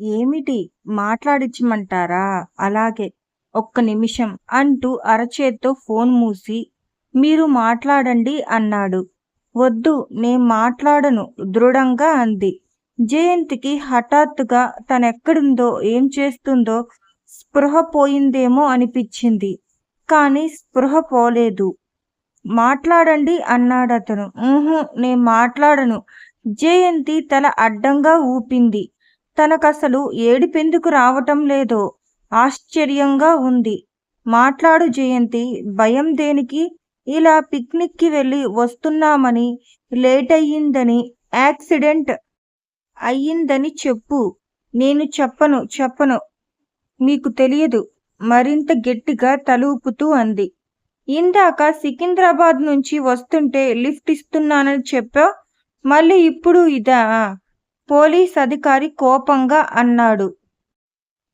ఏమిటి? మాట్లాడించమంటారా అలాగే. ఒక్క నిమిషం అంటూ అరచేత్తో ఫోన్ మూసి మీరు మాట్లాడండి అన్నాడు. వద్దు నేను మాట్లాడను దృఢంగా అంది. జయంతికి హఠాత్తుగా తనెక్కడుందో ఏం చేస్తుందో స్పృహ పోయిందేమో అనిపించింది. కానీ స్పృహ పోలేదు. మాట్లాడండి అన్నాడతను. ఊహు నేను మాట్లాడను. జయంతి తల అడ్డంగా ఊపింది. తనకసలు ఏడిపెందుకు రావటం లేదో. ఆశ్చర్యంగా ఉంది. మాట్లాడు జయంతి భయం దేనికి? ఇలా పిక్నిక్కి వెళ్ళి వస్తున్నామని లేట్ అయ్యిందని యాక్సిడెంట్ అయ్యిందని చెప్పు. నేను చెప్పను చెప్పను. మీకు తెలియదు. మరింత గట్టిగా తలూపుతూ అంది. ఇందాక సికింద్రాబాద్ నుంచి వస్తుంటే లిఫ్ట్ ఇస్తున్నానని చెప్పా మళ్ళీ ఇప్పుడు ఇదా? పోలీస్ అధికారి కోపంగా అన్నాడు.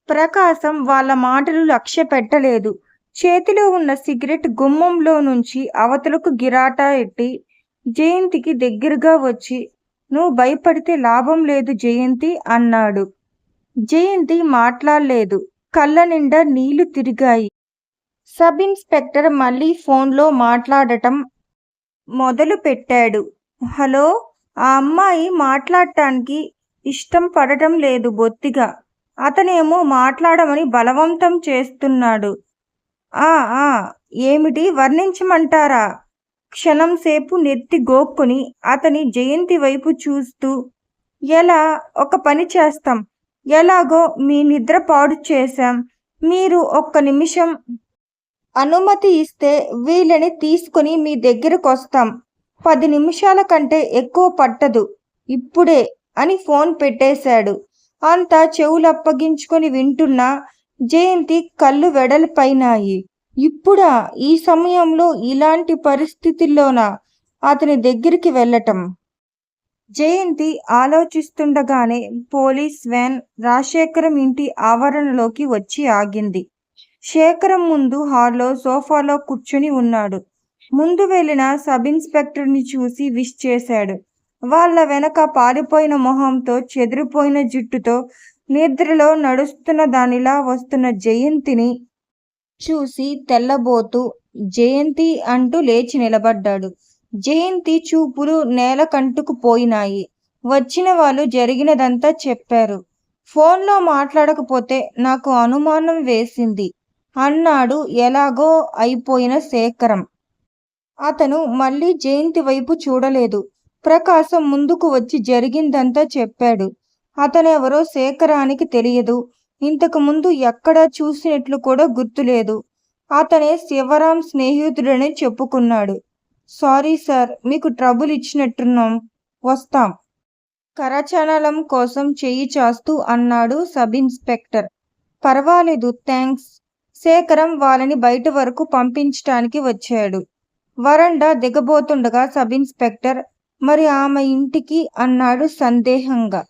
ప్రకాశం వాళ్ళ మాటలు లక్ష్య పెట్టలేదు. చేతిలో ఉన్న సిగరెట్ గుమ్మంలో నుంచి అవతలకు గిరాటా ఎట్టి జయంతికి దగ్గరగా వచ్చి నువ్వు భయపడితే లాభం లేదు జయంతి అన్నాడు. జయంతి మాట్లాడలేదు. కళ్ళ నిండా నీళ్ళు తిరిగాయి. సబ్ ఇన్స్పెక్టర్ మళ్ళీ ఫోన్లో మాట్లాడటం మొదలు పెట్టాడు హలో? ఆ అమ్మాయి మాట్లాడటానికి ఇష్టం పడటం లేదు బొత్తిగా. అతనేమో మాట్లాడమని బలవంతం చేస్తున్నాడు. ఆ ఆ ఏమిటి వర్ణించమంటారా? క్షణం సేపు నెత్తి గోక్కుని అతని జయంతి వైపు చూస్తూ ఎలా ఒక పని చేస్తాం. ఎలాగో మీ నిద్ర పాడు చేశాం. మీరు ఒక్క నిమిషం అనుమతి ఇస్తే వీళ్ళని తీసుకుని మీ దగ్గరకు వస్తాం. పది నిమిషాల కంటే ఎక్కువ పట్టదు. ఇప్పుడే అని ఫోన్ పెట్టేశాడు. అంతా చెవులప్పగించుకొని వింటున్న జయంతి కళ్ళు వెడల్పైనాయి. ఇప్పుడా? ఈ సమయంలో ఇలాంటి పరిస్థితుల్లోనా? అతని దగ్గరికి వెళ్ళటం. జయంతి ఆలోచిస్తుండగానే పోలీస్ వ్యాన్ రాజశేఖరం ఇంటి ఆవరణలోకి వచ్చి ఆగింది. శేఖరం ముందు హాల్లో సోఫాలో కూర్చుని ఉన్నాడు. ముందు వెళ్ళిన సబ్ ఇన్స్పెక్టర్ని చూసి విష్ చేశాడు. వాళ్ళ వెనక పారిపోయిన మొహంతో చెదిరిపోయిన జుట్టుతో నిద్రలో నడుస్తున్న దానిలా వస్తున్న జయంతిని చూసి తెల్లబోతూ జయంతి అంటూ లేచి నిలబడ్డాడు. జయంతి చూపులు నేల కంటుకుపోయినాయి వచ్చిన వాళ్ళు జరిగినదంతా చెప్పారు. ఫోన్లో మాట్లాడకపోతే నాకు అనుమానం వేసింది. అన్నాడు ఎలాగో అయిపోయిన శేఖరం. అతను మళ్ళీ జయంతి వైపు చూడలేదు. ప్రకాశం ముందుకు వచ్చి జరిగిందంతా చెప్పాడు. అతనెవరో శేఖరానికి తెలియదు. ఇంతకుముందు ఎక్కడా చూసినట్లు కూడా గుర్తులేదు. అతనే శివరాం స్నేహితుడని చెప్పుకున్నాడు. సారీ సార్ మీకు ట్రబుల్ ఇచ్చినట్టున్నాం. వస్తాం. కరచనలం కోసం చెయ్యి చాస్తూ అన్నాడు సబ్ ఇన్స్పెక్టర్. పర్వాలేదు థ్యాంక్స్ శేఖరం వాళ్ళని బయట వరకు పంపించటానికి వచ్చాడు. వరండా దిగబోతుండగా సబ్ ఇన్స్పెక్టర్ మరి ఆమె ఇంటికి అన్నాడు సందేహంగా.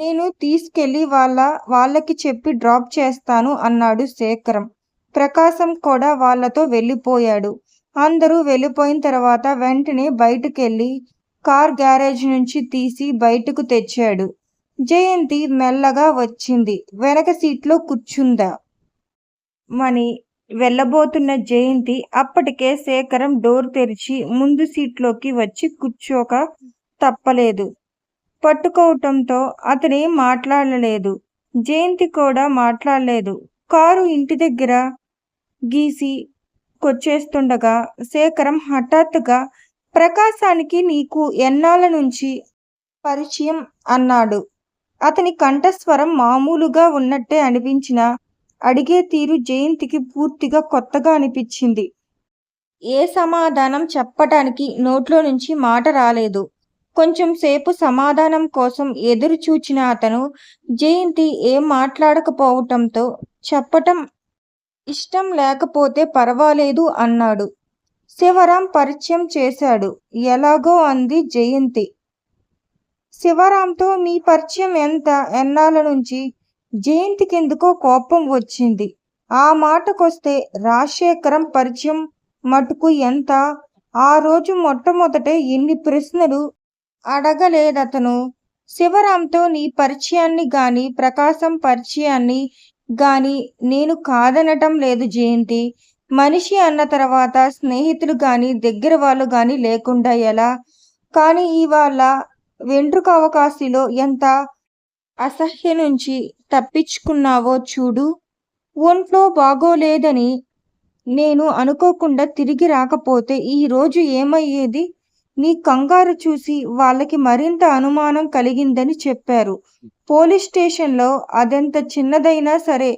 నేను తీసుకెళ్ళి వాళ్ళ వాళ్ళకి చెప్పి డ్రాప్ చేస్తాను అన్నాడు శేఖరం. ప్రకాశం కూడా వాళ్ళతో వెళ్ళిపోయాడు. అందరూ వెళ్ళిపోయిన తర్వాత వెంటనే బయటకెళ్ళి కార్ గ్యారేజ్ నుంచి తీసి బయటకు తెచ్చాడు. జయంతి మెల్లగా వచ్చింది. వెనక సీట్లో కూర్చుందా? మణి వెళ్ళబోతున్న జయంతి అప్పటికే శేఖరం డోర్ తెరిచి ముందు సీట్లోకి వచ్చి కూర్చోక తప్పలేదు. పట్టుకోవటంతో అతని మాట్లాడలేదు. జయంతి కూడా మాట్లాడలేదు. కారు ఇంటి దగ్గర గీసి కొచ్చేస్తుండగా శేఖరం హఠాత్తుగా ప్రకాశానికి నీకు ఎన్నాళ్ళ నుంచి పరిచయం? అన్నాడు. అతని కంఠస్వరం మామూలుగా ఉన్నట్టే అనిపించిన అడిగే తీరు జయంతికి పూర్తిగా కొత్తగా అనిపించింది. ఏ సమాధానం చెప్పటానికి నోట్లో నుంచి మాట రాలేదు. కొంచెం సేపు సమాధానం కోసం ఎదురు చూచిన అతను జయంతి ఏం మాట్లాడకపోవటంతో చెప్పటం ఇష్టం లేకపోతే పర్వాలేదు అన్నాడు. శివరాం పరిచయం చేశాడు. ఎలాగో అంది జయంతి. శివరాంతో మీ పరిచయం ఎంత? ఎన్నాళ్ళ నుంచి? జయంతికెందుకో కోపం వచ్చింది. ఆ మాటకొస్తే రాజశేఖరం పరిచయం మటుకు ఎంత? ఆ రోజు మొట్టమొదటే ఎన్ని ప్రశ్నలు అడగలేదతను. శివరాంతో నీ పరిచయాన్ని గాని ప్రకాశం పరిచయాన్ని గాని నేను కాదనటం లేదు జయంతి. మనిషి అన్న తర్వాత స్నేహితులు గాని దగ్గర వాళ్ళు గాని లేకుండా ఎలా? కానీ ఇవాళ వెంట్రుక అవకాశిలో ఎంత? అసహ్య నుంచి తప్పించుకున్నావో చూడు. ఒంట్లో బాగోలేదని నేను అనుకోకుండా తిరిగి రాకపోతే ఈరోజు ఏమయ్యేది? నీ కంగారు చూసి వాళ్ళకి మరింత అనుమానం కలిగిందని చెప్పారు. పోలీస్ స్టేషన్లో అదెంత చిన్నదైనా సరే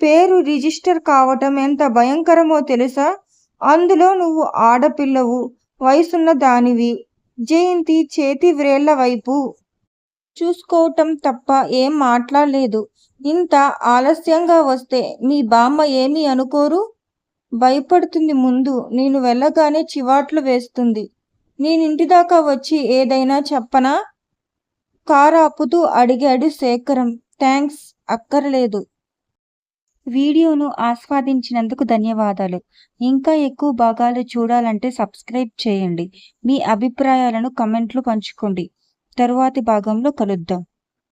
పేరు రిజిస్టర్ కావటం ఎంత భయంకరమో తెలుసా? అందులో నువ్వు ఆడపిల్లవు వయసున్న దానివి. జయంతి చేతి వ్రేళ్ళ వైపు చూసుకోవటం తప్ప ఏం మాట్లాడలేదు. ఇంత ఆలస్యంగా వస్తే మీ బామ్మ ఏమీ అనుకోరు? భయపడుతుంది ముందు. నేను వెళ్ళగానే చివాట్లు వేస్తుంది. నేనింటి దాకా వచ్చి ఏదైనా చెప్పనా? కారు ఆపుతూ అడిగాడు శేఖరం. థ్యాంక్స్ అక్కర్లేదు. వీడియోను ఆస్వాదించినందుకు ధన్యవాదాలు. ఇంకా ఎక్కువ భాగాలు చూడాలంటే సబ్స్క్రైబ్ చేయండి. మీ అభిప్రాయాలను కమెంట్లు పంచుకోండి. తరువాతి భాగంలో కలుద్దాం.